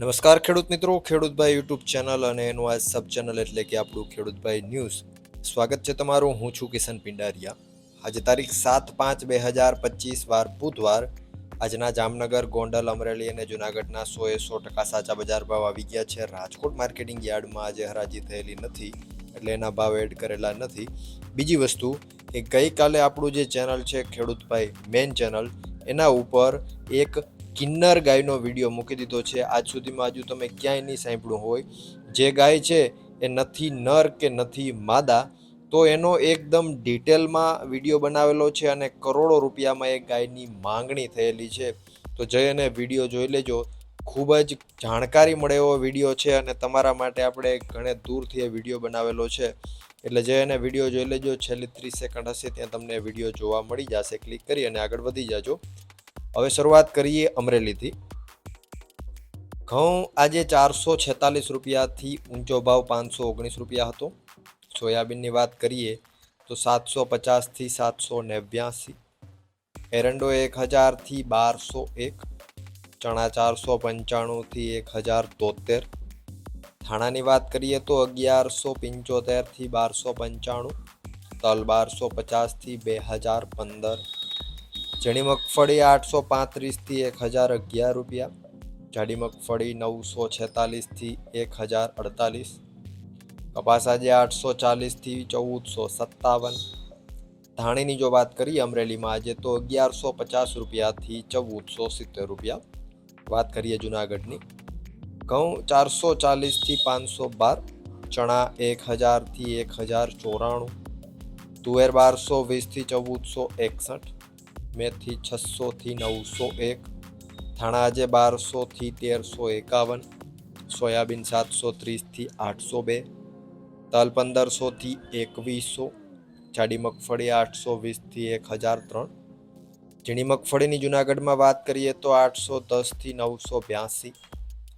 નમસ્કાર ખેડૂત મિત્રો ખેડૂતભાઈ યુટ્યુબ ચેનલ અને એનું આ સબ ચેનલ એટલે કે આપણું ખેડૂતભાઈ ન્યૂઝ. સ્વાગત છે તમારું, હું છું કિશન પિંડારિયા. આજે તારીખ સાત પાંચ બે હજાર પચીસ વાર બુધવાર આજના જામનગર, ગોંડલ, અમરેલી અને જુનાગઢના સો એ સો ટકા સાચા બજાર ભાવ આવી ગયા છે. રાજકોટ માર્કેટિંગ યાર્ડમાં આજે હરાજી થયેલી નથી, એટલે એના ભાવ એડ કરેલા નથી. બીજી વસ્તુ કે ગઈકાલે આપણું જે ચેનલ છે ખેડૂતભાઈ મેઇન ચેનલ, એના ઉપર એક કિન્નર ગાયનો વીડિયો મૂકી દીધો છે. આજ સુધીમાં હજુ તમે ક્યાંય નહીં સાંભળ્યું હોય. જે ગાય છે એ નથી નર કે નથી માદા, તો એનો એકદમ ડિટેલમાં વીડિયો બનાવેલો છે અને કરોડો રૂપિયામાં એ ગાયની માંગણી થયેલી છે. તો જઈ અને વીડિયો જોઈ લેજો. ખૂબ જ જાણકારી મળે એવો વીડિયો છે અને તમારા માટે આપણે ઘણે દૂરથી એ વીડિયો બનાવેલો છે. એટલે જે એને વીડિયો જોઈ લેજો. છેલ્લી ત્રીસ સેકન્ડ હશે ત્યાં તમને વીડિયો જોવા મળી જશે. ક્લિક કરી અને આગળ વધી જાજો. હવે શરૂઆત કરીએ અમરેલીથી. ઘઉં આજે ચારસો છેતાલીસ રૂપિયાથી ઊંચો ભાવ પાંચસો ઓગણીસ રૂપિયા હતો. સોયાબીનની વાત કરીએ તો સાતસો પચાસથી સાતસો નેવ્યાસી, એરંડો એક હજારથી બારસો એક, ચણા ચારસો પંચાણુંથી એક હજાર તોતેર થાણાની વાત કરીએ તો અગિયારસો પંચોતેરથી બારસો પંચાણું, તલ બારસો પચાસથી બે હજાર પંદર ઝીણી મગફળી આઠસો પાંત્રીસથી એક હજાર અગિયાર રૂપિયા. જાડી મગફળી નવસો છેતાલીસથી એક હજાર અડતાલીસ. કપાસ આજે આઠસો ચાલીસથી ચૌદસો સત્તાવન. ધાણીની જો વાત કરીએ અમરેલીમાં, આજે તો અગિયારસો પચાસ રૂપિયાથી ચૌદસો સિત્તેર રૂપિયા. વાત કરીએ જુનાગઢની. ઘઉં ચારસો ચાલીસથી પાંચસો બાર, ચણા એક હજારથી એક હજાર ચોરાણું. તુવેર બારસો વીસથી ચૌદસો એકસઠ. મેથી છસોથી નવસો એક થાણા આજે બારસોથી તેરસો એકાવન, સોયાબીન સાતસો ત્રીસથી આઠસો બે તલ પંદરસોથી એકવીસો, જાડી મગફળી આઠસો વીસથી એક હજાર ત્રણ. ઝીણી મગફળીની જુનાગઢમાં વાત કરીએ તો આઠસો દસથી નવસો બ્યાસી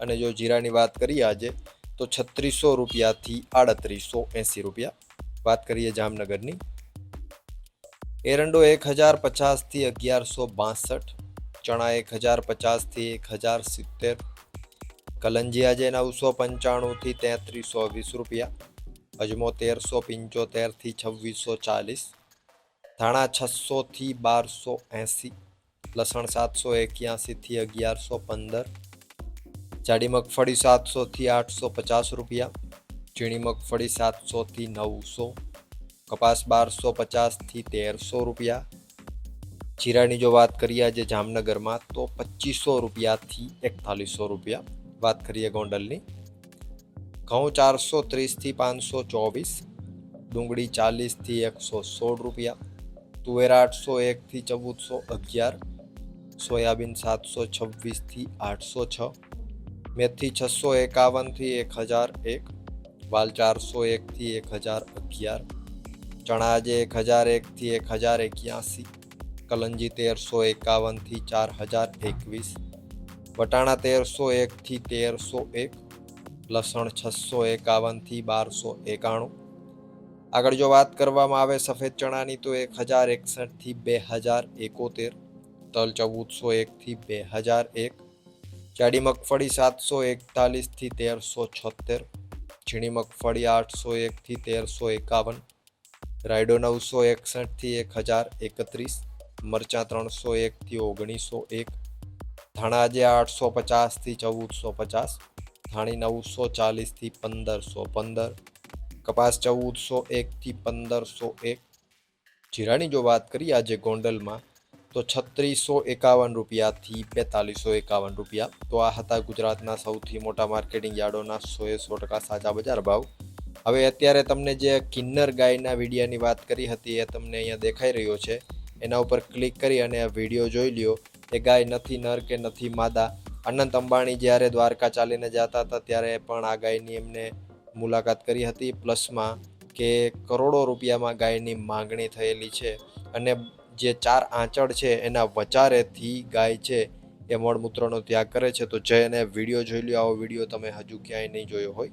અને જો જીરાની વાત કરીએ આજે તો છત્રીસો રૂપિયાથી આડત્રીસો એંસી રૂપિયા. વાત કરીએ જામનગરની એરંડો એક હજાર પચાસથી અગિયારસો બાસઠ, ચણા એક હજાર પચાસથી એક હજાર સિત્તેર કલંજી આજે નવસો પંચાણુંથી તેત્રીસો વીસ રૂપિયા, અજમો તેરસો પંચોતેરથી છવ્વીસો ચાલીસ, ધાણા છસોથી બારસો એંસી, લસણ સાતસો એક્યાસીથી અગિયારસો પંદર, જાડી મગફળી સાતસોથી આઠસો પચાસ રૂપિયા, ઝીણી મગફળી સાતસોથી નવસો કપાસ બારસો પચાસથી તેરસો રૂપિયા. જીરાની જો વાત કરીએ આજે જામનગરમાં, તો પચીસો રૂપિયાથી એકતાલીસો રૂપિયા. વાત કરીએ ગોંડલની. ઘઉં ચારસો ત્રીસથી પાંચસો ચોવીસ, ડુંગળી ચાલીસથી એકસો સોળ રૂપિયા, તુવેર આઠસો એકથી ચૌદસો અગિયાર, સોયાબીન સાતસો છવ્વીસથી આઠસો છ, મેથી છસો એકાવનથી એક હજાર એક, વાલ ચારસો એકથી એક હજાર અગિયાર ચણા જે એક હજાર એકથી એક હજાર એક્યાસી, કલંજી તેરસો એકાવનથી ચાર હજાર એકવીસ, વટાણા તેરસો એકથી તેરસો એક, લસણ છસો એકાવનથી બારસો એકાણું. આગળ જો વાત કરવામાં આવે સફેદ ચણાની તો એક હજાર એકસઠથી બે હજાર એકોતેર, તલ ચૌદસો એકથી બે હજાર એક, જાડી મગફળી સાતસો એકતાલીસથી તેરસો છોતેર ઝીણી મગફળી આઠસો એકથી તેરસો એકાવન રાયડો નવસો એકસઠથી એક હજાર એકત્રીસ, મરચાં ત્રણસો એકથી ઓગણીસો એક ધાણાજે આઠસો પચાસથી ચૌદસો પચાસ, ધાણી નવસો ચાલીસથી પંદરસો પંદર, કપાસ ચૌદસો એકથી પંદરસો એક. જીરાની જો વાત કરીએ આજે ગોંડલમાં, તો છત્રીસો એકાવન રૂપિયાથી બેતાલીસો એકાવન રૂપિયા. તો આ હતા ગુજરાતના સૌથી મોટા માર્કેટિંગ યાર્ડોના સો એ સો ટકા સાચા બજાર ભાવ. હવે અત્યારે તમને જે કિન્નર ગાયના વિડીયાની વાત કરી હતી એ તમને અહીંયા દેખાઈ રહ્યો છે. એના ઉપર ક્લિક કરી અને આ વીડિયો જોઈ લ્યો. એ ગાય નથી નર કે નથી માદા. અનંત અંબાણી જ્યારે દ્વારકા ચાલીને જતા હતા ત્યારે પણ આ ગાયની એમને મુલાકાત કરી હતી. પ્લસમાં કે કરોડો રૂપિયામાં ગાયની માંગણી થયેલી છે અને જે ચાર આંચળ છે એના વચારેથી ગાય છે એ મળમૂત્રનો ત્યાગ કરે છે. તો જય અને વીડિયો જોઈ લ્યો. આવો વીડિયો તમે હજુ ક્યાંય નહીં જોયો હોય.